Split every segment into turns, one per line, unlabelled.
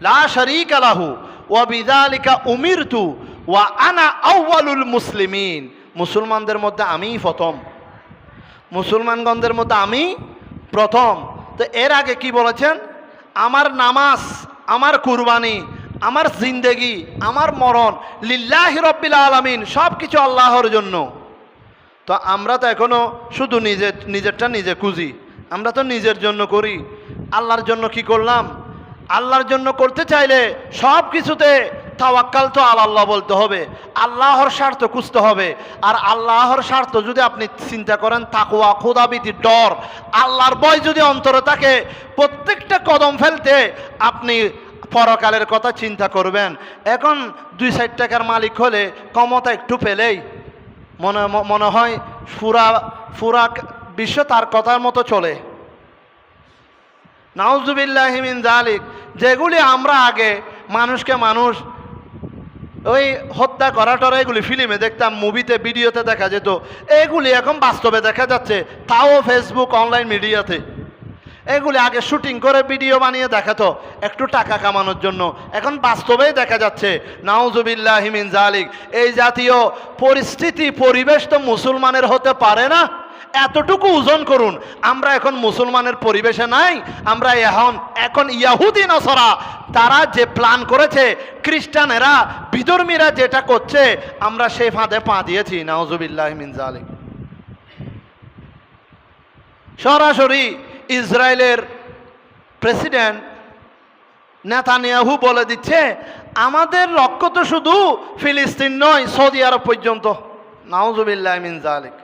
লা শরীক আলাহু ওয়া বিযালিকা উমিরতু ওয়া আনা আউয়ালুল মুসলিমিন। মুসলমানদের মধ্যে আমিই প্রথম। মুসলমানগণদের মধ্যে আমি প্রথম। তো এর আগে কি বলেছেন? আমার নামাজ, আমার কুরবানি, আমার জিন্দেগি, আমার মরণ লিল্লাহি রব্বিল আলামিন সব কিছু আল্লাহর জন্য। তো আমরা তো এখনও শুধু নিজের নিজেরটা নিজে খুঁজি। আমরা তো নিজের জন্য করি। আল্লাহর জন্য কি করলাম? আল্লাহর জন্য করতে চাইলে সব কিছুতে তাওয়াক্কাল তো আল্লাহ বলতে হবে। আল্লাহর স্বার্থ খুঁজতে হবে। আর আল্লাহর স্বার্থ যদি আপনি চিন্তা করেন তাকুয়া খোদাবিতি ডর, আল্লাহর বয় যদি অন্তরে থাকে, প্রত্যেকটা কদম ফেলতে আপনি পরকালের কথা চিন্তা করবেন। এখন দুই ষাট টাকার মালিক হলে ক্ষমতা একটু পেলেই মনে মনে হয় ফুরা ফুরা বিশ্ব তার কথার মতো চলে। নাউজুবিল্লাহিমিন জালিক যেগুলি আমরা আগে মানুষকে মানুষ ওই হত্যা করা টরা এগুলি ফিল্মে দেখতাম, মুভিতে, ভিডিওতে দেখা যেত। এগুলি এখন বাস্তবে দেখা যাচ্ছে, তাও ফেসবুক অনলাইন মিডিয়াতে এগুলি আগে শুটিং করে ভিডিও বানিয়ে দেখাতো, একটু টাকা কামানোর জন্য। এখন বাস্তবেই দেখা যাচ্ছে নাউজুবিল্লাহিমিন জালিক এই জাতীয় পরিস্থিতি, পরিবেশ তো মুসলমানের হতে পারে না। এতটুকু ওজন করুন। আমরা এখন মুসলমানের পরিবেশে নাই, আমরা এখন এখন ইয়াহুদি নসরা, তারা যে প্ল্যান করেছে, খ্রিস্টানেরা, বিধর্মীরা যেটা করছে, আমরা সেই ফাঁদে পা দিয়েছি, নাউজুবিল্লাহ মিনজালিক সরাসরি ইসরায়েলের প্রেসিডেন্ট নেতানিয়াহু বলে দিচ্ছে, আমাদের লক্ষ্য তো শুধু ফিলিস্তিন নয়, সৌদি আরব পর্যন্ত। নাউজুবিল্লাহ মিন জালিক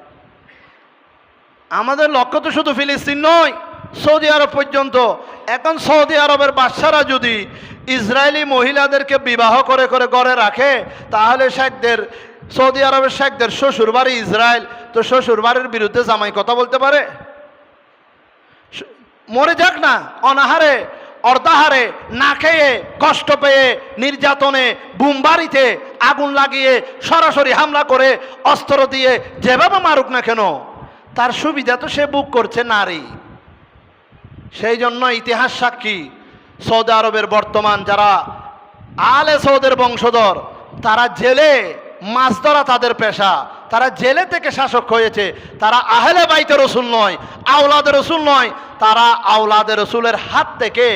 আমাদের লক্ষ্য তো শুধু ফিলিস্তিন নয়, সৌদি আরব পর্যন্ত। এখন সৌদি আরবের বাচ্চারা যদি ইসরায়েলি মহিলাদেরকে বিবাহ করে করে ঘরে রাখে, তাহলে শেখদের, সৌদি আরবের শেখদের শ্বশুর বাড়ি ইসরায়েল, তো শ্বশুর বাড়ির বিরুদ্ধে জামাই কথা বলতে পারে? মরে যাক না, অনাহারে, অর্ধাহারে, না খেয়ে, কষ্ট পেয়ে, নির্যাতনে বুমবাড়িতে আগুন লাগিয়ে, সরাসরি হামলা করে, অস্ত্র দিয়ে যেভাবে মারুক না কেন? তার সুবিধা তো সে বুক করছে, নারী। সেই জন্য ইতিহাস সাক্ষী, সৌদি আরবের বর্তমান যারা আলে সৌদের বংশধর, তারা জেলে মাছ ধরা তাদের পেশা। তারা জেলে থেকে শাসক হয়েছে। তারা আহলে বাইতে রসুল নয়, আওলাদের রসুল নয় তারা আওলাদের রসুলের হাত থেকে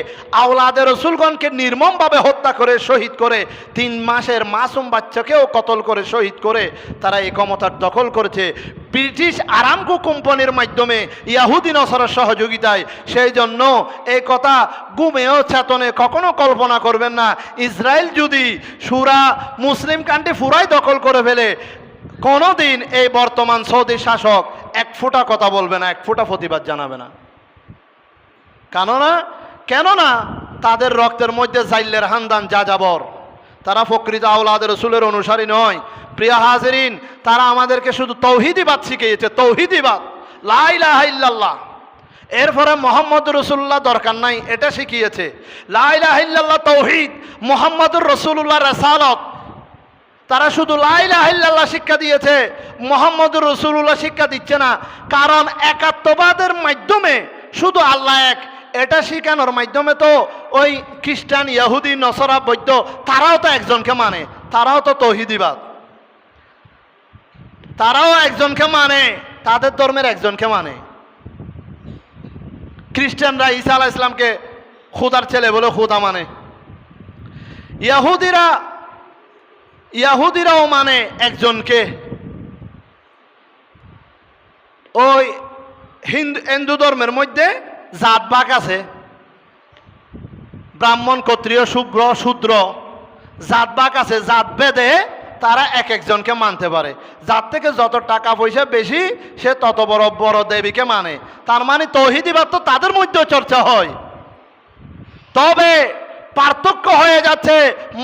আওলাদের রসুলগণকে নির্মমভাবে হত্যা করে, শহীদ করে, তিন মাসের মাসুম বাচ্চাকেও কতল করে, শহীদ করে, তারা এই ক্ষমতার দখল করেছে। ব্রিটিশ আরামকো কোম্পানির মাধ্যমে ইয়াহুদি নসরের সহযোগিতায়। সেই জন্য এই কথা গুমেও চেতনে কখনো কল্পনা করবেন না। ইসরায়েল যদি সুরা মুসলিম কান্ট্রি ফুরাই দখল করে ফেলে, কোনোদিন এই বর্তমান সৌদি শাসক এক ফোঁটা কথা বলবে না, এক ফোঁটা প্রতিবাদ জানাবে না। কেননা কেননা তাদের রক্তের মধ্যে জাইল্লের হান্দান যা যাবর তারা ফকরিত আওলাদের রসুলের অনুসারী নয়। প্রিয়া হাজরিন, তারা আমাদেরকে শুধু তৌহিদিবাদ শিখিয়েছে তৌহিদিবাদ লাইলাহ ইল্লাল্লাহ। এরপরে মোহাম্মদ রসুল্লাহ দরকার নাই, এটা শিখিয়েছে। লাইলাহ ইল্লাল্লাহ তৌহিদ মোহাম্মদুর রসুল্লাহ রেসালত। তারা শুধু লাইলাহিল্লাহ শিক্ষা দিয়েছে মোহাম্মদুর রসুল্লাহ শিক্ষা দিচ্ছে না। কারণ একাত্মবাদের মাধ্যমে শুধু আল্লাহ এক এটা শিখানোর মাধ্যমে তো ওই খ্রিস্টান, ইয়াহুদি, নসরা, বৈদ্য, তারাও তো একজনকে মানে তারাও তো তৌহিদিবাদ। তারাও একজনকে মানে তাদের ধর্মের একজনকে মানে। খ্রিস্টানরা ঈসা আলাহ ইসলামকে খুদার ছেলে বলে খুদা মানে। ইয়াহুদিরা, ইয়াহুদিরাও মানে একজনকে। ওই হিন্দু হিন্দু ধর্মের মধ্যে জাত ভাগ আছে। ব্রাহ্মণ, ক্ষত্রিয় শুভ্র শূদ্র। জাত বাঘ আছে, জাত বেদে তারা এক একজনকে মানতে পারে। যার থেকে যত টাকা পয়সা বেশি, সে তত বড় বড় দেবীকে মানে। তার মানে তহিদিবার তো তাদের মধ্যেও চর্চা হয়। তবে পার্থক্য হয়ে যাচ্ছে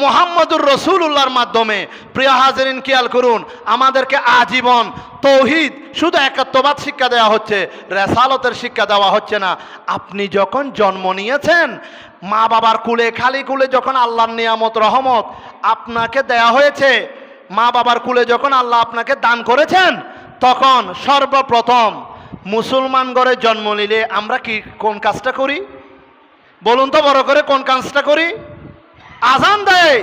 মোহাম্মদুর রসুল্লাহর মাধ্যমে। প্রিয় হাজরিন, খেয়াল করুন, আমাদেরকে আজীবন তৌহিদ, শুধু একাত্মবাদ শিক্ষা দেওয়া হচ্ছে, রেসালতের শিক্ষা দেওয়া হচ্ছে না। আপনি যখন জন্ম নিয়েছেন মা বাবার কুলে, খালি কুলে যখন আল্লাহর নিয়ামত, রহমত আপনাকে দেয়া হয়েছে মা বাবার কুলে যখন আল্লাহ আপনাকে দান করেছেন, তখন সর্বপ্রথম মুসলমান ঘরে জন্ম নিলে আমরা কি কোন কাজটা করি? বলুন তো বড় করে কোন কাজটা করি? আজান দেয়,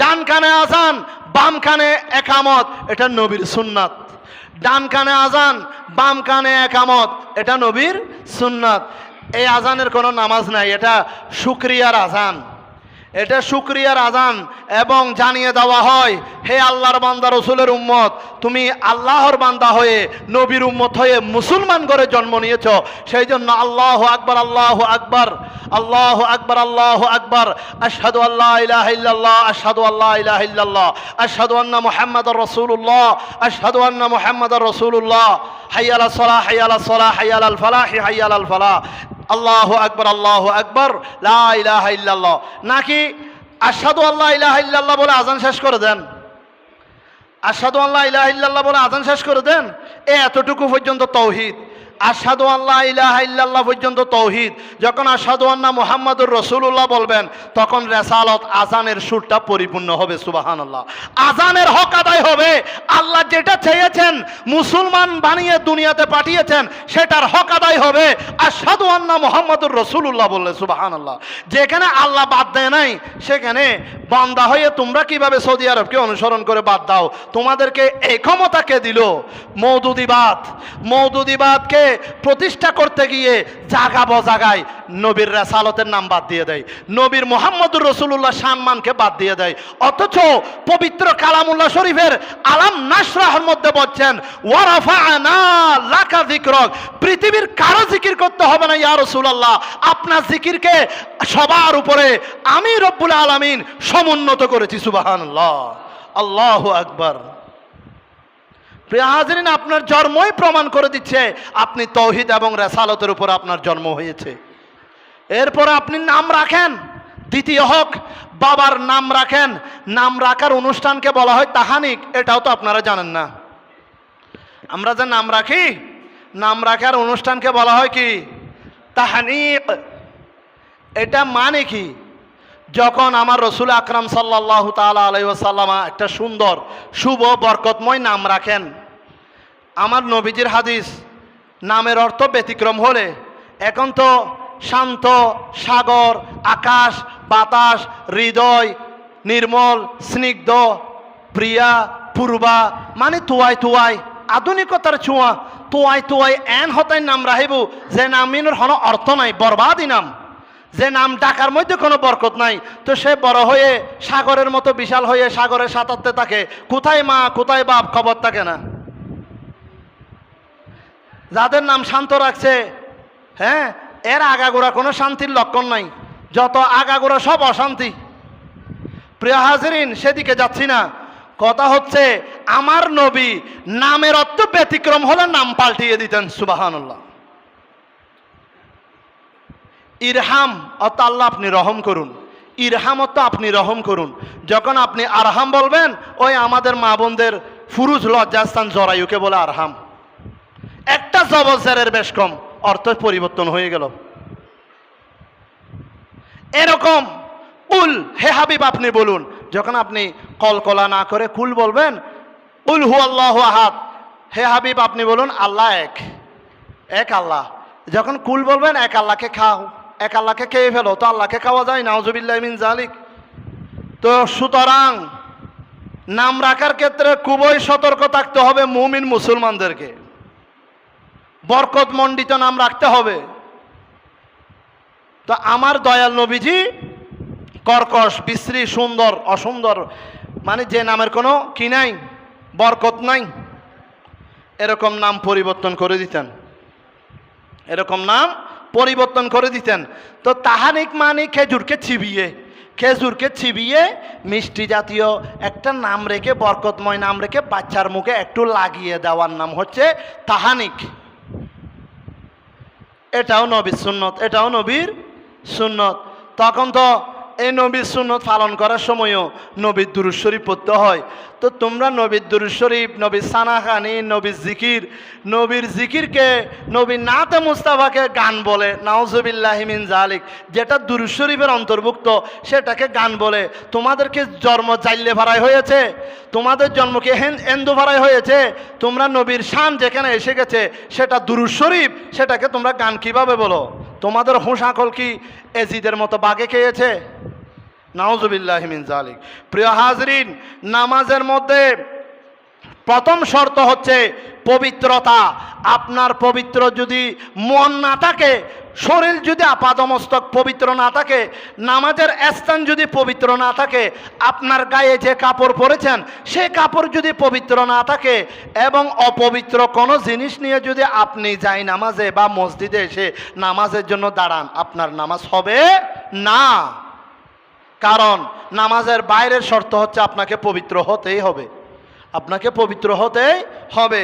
ডান কানে আজান, বাম কানে একামত, এটা নবীর সুন্নাত। ডান কানে আজান, বাম কানে একামত, এটা নবীর সুন্নাত। এই আজানের কোনো নামাজ নাই, এটা শুক্রিয়ার আজান। এটা শুক্রিয়ার আজান এবং জানিয়ে দেওয়া হয়, হে আল্লাহর বান্দা রসুলের উম্মত, তুমি আল্লাহর বান্দা হয়ে নবীর উম্মত হয়ে মুসলমান করে জন্ম নিয়েছ। সেই জন্য আল্লাহ আকবার, আল্লাহ আকবর, আল্লাহ আকবার, আল্লাহ আকবর। আশহাদু আল্লাহ ইলাহা ইল্লাল্লাহ, আশহাদু আল্লাহ ইলাহা ইল্লাল্লাহ, আশহাদু আন্না মুহাম্মাদার রসুল্লাহ আশহাদু আন্না মুহাম্মাদার রাসূলুল্লাহ। হাইয়ালা সালাহ হাইয়ালা সালাহ, হাইয়ালাল ফালাহ হাইয়ালাল ফালাহ। আল্লাহ আকবর আল্লাহ আকবর, লা ইলাহা ইল্লাল্লাহ। নাকি আসাদু আল্লাহ ইলাহ ইল্লাল্লাহ বলে আজান শেষ করে দেন? আসাদু আল্লাহ ইলাহ ইল্লাল্লাহ বলে আজান শেষ করে দেন? এ এতটুকু পর্যন্ত তৌহিদ। আসাদু আল্লাহ ইলাহা ইল্লাল্লাহ পর্যন্ত তৌহিদ। যখন আসাদু আন্না মুহাম্মাদুর রসুল্লাহ বলবেন, তখন রেসালত আজানের সুরটা পরিপূর্ণ হবে সুবাহান আল্লাহ আজানের হক আদায় হবে। আল্লাহ যেটা চেয়েছেন মুসলমান বানিয়ে দুনিয়াতে পাঠিয়েছেন, সেটার হক আদায় হবে। আসাদু আন্না মুহাম্মাদুর রসুল্লাহ বললে সুবাহান আল্লাহ যেখানে আল্লাহ বাদ দেয় নাই, সেখানে বান্দা হয়ে তোমরা কীভাবে সৌদি আরবকে অনুসরণ করে বাদ দাও? তোমাদেরকে এই ক্ষমতা কে দিল? মৌদুদিবাদ। মৌদুদিবাদকে প্রতিষ্ঠা করতে গিয়ে জাগা বজাগায় নবীর রাসালতের নাম বাদ দিয়ে দেয়। নবীর মোহাম্মদুর রসুল্লাহ সম্মানকে বাদ দিয়ে দেয়। অথচ পবিত্র কালামুল্লাহ শরীফের আলাম নাসরাহর মধ্যে বলছেন যিকরক। পৃথিবীর কারও জিকির করতে হবে না, ইয়া রসুল্লাহ আপনার জিকিরকে সবার উপরে আমি রব্বুল আলামিন সমুন্নত করেছি, সুবহানাল্লাহ। আল্লাহ আকবার। প্রিয় হাজরিন, আপনার জন্মই প্রমাণ করে দিচ্ছে আপনি তৌহিদ এবং রেসালতের উপর আপনার জন্ম হয়েছে। এরপর আপনি নাম রাখেন, দ্বিতীয় হক, বাবার নাম রাখেন, নাম রাখার অনুষ্ঠানকে বলা হয় তাহানিক, এটাও তো আপনারা জানেন না। আমরা যে নাম রাখি, নাম রাখার অনুষ্ঠানকে বলা হয় কি? তাহানিক। এটা মানে কি? যখন আমার রসুল আকরাম সাল্লাহ তালা আলাইসাল্লামা একটা সুন্দর, শুভ, বরকতময় নাম রাখেন। আমার নবীজির হাদিস নামের অর্থ ব্যতিক্রম হলে এখন তো শান্ত, সাগর, আকাশ, বাতাস, হৃদয়, নির্মল, স্নিগ্ধ, প্রিয়া, পূর্বা মানে তুয়াই তুয়াই, আধুনিকতার ছোঁয়া, তোয়াই তোয়াই এন হতাই নাম রাহিব, যে নামিনের হন অর্থ নাই, বরবাদই নাম। যে নাম ডাকার মধ্যে কোনো বরকত নাই। তো সে বড় হয়ে সাগরের মতো বিশাল হয়ে সাগরে সাঁতারতে থাকে। কোথায় মা, কোথায় বাপ, খবর থাকে না। যাদের নাম শান্ত রাখছে হ্যাঁ এর আগাগোড়া কোনো শান্তির লক্ষণ নাই। যত আগাগোড়া সব অশান্তি। প্রিয় হাজরিন, সেদিকে যাচ্ছি না। কথা হচ্ছে, আমার নবী নামের অর্থ ব্যতিক্রম হলে নাম পাল্টিয়ে দিতেন, সুবাহানুল্লাহ। ইরহাম অত আল্লাহ আপনি রহম করুন। ইরহাম অত আপনি রহম করুন। যখন আপনি আরহাম বলবেন, ওই আমাদের মা বোনদের ফুরুজ লজ্জাস্থান জরায়ুকে বলে আরহাম? একটা জবজের বেশ কম, অর্থ পরিবর্তন হয়ে গেল। এরকম, উল, হে হাবিব আপনি বলুন, যখন আপনি কলকলা না করে কুল বলবেন, উল হু আল্লাহ আহাদ, হে হাবিব আপনি বলুন, আল্লাহ এক এক আল্লাহ। যখন কুল বলবেন, এক আল্লাহকে খাও। এক আল্লাহকে খেয়ে ফেলো, তো আল্লাহকে খাওয়া যায়, নাউজুবিল্লাহ মিন জালিক তো সুতরাং নাম রাখার ক্ষেত্রে খুবই সতর্ক থাকতে হবে মুমিন মুসলমানদেরকে। বরকত মণ্ডিত নাম রাখতে হবে। তো আমার দয়াল নবীজি কর্কশ, বিশ্রী, সুন্দর, অসুন্দর মানে যে নামের কোনো কি নাই, বরকত নাই, এরকম নাম পরিবর্তন করে দিতেন। এরকম নাম পরিবর্তন করে দিতেন তো তাহানিক মানে খেজুরকে ছিবিয়ে খেজুরকে ছিবিয়ে মিষ্টি জাতীয় একটা নাম রেখে, বরকতময় নাম রেখে বাচ্চার মুখে একটু লাগিয়ে দেওয়ার নাম হচ্ছে তাহানিক। এটাও নবীর সুন্নত, এটাও নবীর সুন্নত। তখন তো এই নবীর সুন্নত পালন করার সময়ও নবীর দুরুদ শরীফ পড়তে হয়। তো তোমরা নবীর দুরুদ শরীফ, নবীর সানাখানি নবীর জিকির, নবীর জিকিরকে নবীর নাতে মুস্তাফাকে গান বলে নাউজুবিল্লাহিমিন জালিক যেটা দুরুদ শরীফের অন্তর্ভুক্ত, সেটাকে গান বলে। তোমাদেরকে জন্ম চাইলে ভাড়াই হয়েছে, তোমাদের জন্মকে হেন, এন্দু ভাড়াই হয়েছে, তোমরা নবীর শান যেখানে এসে গেছে, সেটা দুরুদ শরীফ, সেটাকে তোমরা গান কীভাবে বলো? তোমাদের হুঁশ আকল কি এজিদের মতো বাগে খেয়েছে? নাউজুবিল্লাহ মিন জালিক প্রিয় হাজরিন, নামাজের মধ্যে প্রথম শর্ত হচ্ছে পবিত্রতা। আপনার পবিত্র যদি মন না থাকে, শরীর যদি আপাদমস্তক পবিত্র না থাকে, নামাজের স্থান যদি পবিত্র না থাকে, আপনার গায়ে যে কাপড় পরেছেন, সে কাপড় যদি পবিত্র না থাকে, এবং অপবিত্র কোনো জিনিস নিয়ে যদি আপনি যাই নামাজে বা মসজিদে এসে নামাজের জন্য দাঁড়ান, আপনার নামাজ হবে না। কারণ নামাজের বাইরের শর্ত হচ্ছে আপনাকে পবিত্র হতেই হবে। আপনাকে পবিত্র হতেই হবে।